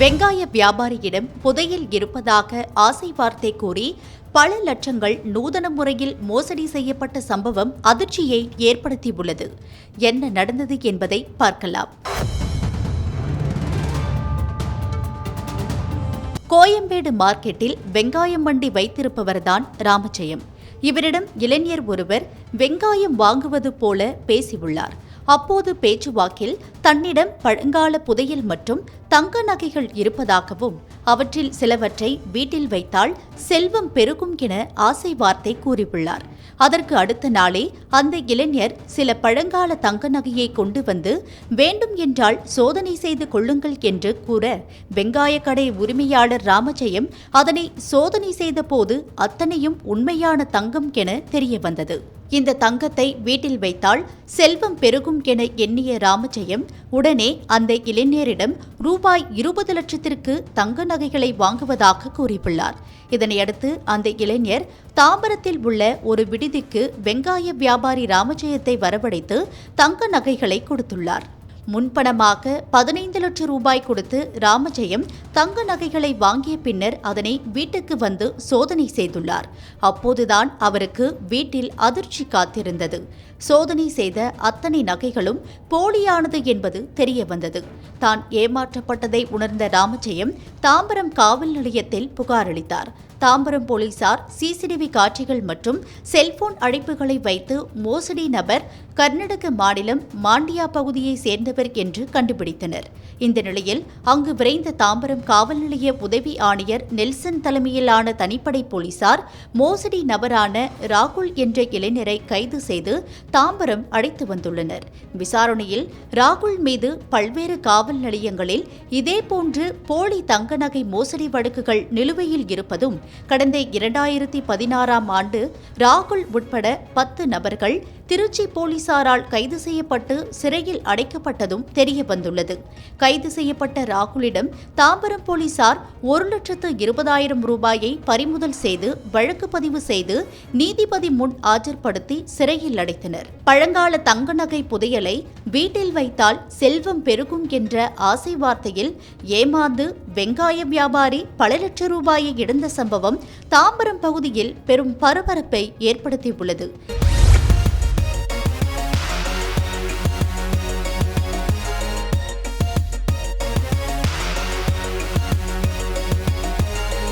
வெங்காய வியாபாரியிடம் புதையில் இருப்பதாக ஆசை வார்த்தை கூறி பல லட்சங்கள் நூதன முறையில் மோசடி செய்யப்பட்ட சம்பவம் அதிர்ச்சியை ஏற்படுத்தியுள்ளது. என்ன நடந்தது என்பதை பார்க்கலாம். கோயம்பேடு மார்க்கெட்டில் வெங்காயம் வண்டி வைத்திருப்பவர்தான் ராமஜெயம் இவரிடம் இளைஞர் ஒருவர் வெங்காயம் வாங்குவது போல பேசியுள்ளார். அப்போது பேச்சுவாக்கில் தன்னிடம் பழங்கால புதையல் மற்றும் தங்க நகைகள் இருப்பதாகவும் அவற்றில் சிலவற்றை வீட்டில் வைத்தால் செல்வம் பெருகும் என ஆசை வார்த்தை கூறியுள்ளார். அதற்கு அடுத்த நாளே அந்த இளைஞர் சில பழங்கால தங்க நகையை கொண்டு வந்து வேண்டும் என்றால் சோதனை செய்து கொள்ளுங்கள் என்று கூற வெங்காய கடை உரிமையாளர் ராமஜெயம் அதனை சோதனை செய்த போது அத்தனையும் உண்மையான தங்கம் என தெரிய வந்தது. இந்த தங்கத்தை வீட்டில் வைத்தால் செல்வம் பெருகும் என எண்ணிய ராமஜெயம் உடனே அந்த இளைஞரிடம் ரூபாய் இருபது லட்சத்திற்கு தங்க நகைகளை வாங்குவதாக கூறியுள்ளார். இதனையடுத்து அந்த இளைஞர் தாம்பரத்தில் உள்ள ஒரு விடுதிக்கு வெங்காய வியாபாரி ராமஜெயத்தை வரவழைத்து தங்க நகைகளை கொடுத்துள்ளார். முன்பணமாக பதினைந்து லட்சம் ரூபாய் கொடுத்து ராமஜெயம் தங்க நகைகளை வாங்கிய பின்னர் அதனை வீட்டுக்கு வந்து சோதனை செய்துள்ளார். அப்போதுதான் அவருக்கு வீட்டில் அதிர்ச்சி காத்திருந்தது. சோதனை செய்த அத்தனை நகைகளும் போலியானது என்பது தெரிய வந்தது தான் ஏமாற்றப்பட்டதை உணர்ந்த ராமஜெயம் தாம்பரம் காவல் நிலையத்தில் புகாரளித்தார் தாம்பரம் போலீசார் சிசிடிவி காட்சிகள் மற்றும் செல்போன் அழைப்புகளை வைத்து மோசடி நபர் கர்நாடக மாநிலம் மாண்டியா பகுதியை சேர்ந்தவர் என்று கண்டுபிடித்தனர். இந்த நிலையில் அங்கு விரைந்த தாம்பரம் காவல் நிலைய உதவி ஆணையர் நெல்சன் தலைமையிலான தனிப்படை போலீசார் மோசடி நபரான ராகுல் என்ற இளைஞரை கைது செய்து தாம்பரம் அழைத்து வந்துள்ளனர். விசாரணையில் ராகுல் மீது பல்வேறு காவல் நிலையங்களில் இதேபோன்று போலி தங்க நகை மோசடி வழக்குகள் நிலுவையில் இருப்பதும் கடந்த இரண்டாயிரத்தி பதினாறாம் ஆண்டு ராகுல் உட்பட பத்து நபர்கள் திருச்சி போலீசாரால் கைது செய்யப்பட்டு சிறையில் அடைக்கப்பட்டதும் தெரியவந்துள்ளது. கைது செய்யப்பட்ட ராகுலிடம் தாம்பரம் போலீசார் ஒரு லட்சத்து இருபதாயிரம் ரூபாயை பறிமுதல் செய்து வழக்கு பதிவு செய்து நீதிபதி முன் ஆஜர்படுத்தி சிறையில் அடைத்தனர். பழங்கால தங்க நகை புதையலை வீட்டில் வைத்தால் செல்வம் பெருகும் என்ற ஆசை வார்த்தையில் ஏமாந்து வெங்காய வியாபாரி பல லட்சம் ரூபாயை இழந்த சம்பவம் தாம்பரம் பகுதியில் பெரும் பரபரப்பை ஏற்படுத்தியுள்ளது.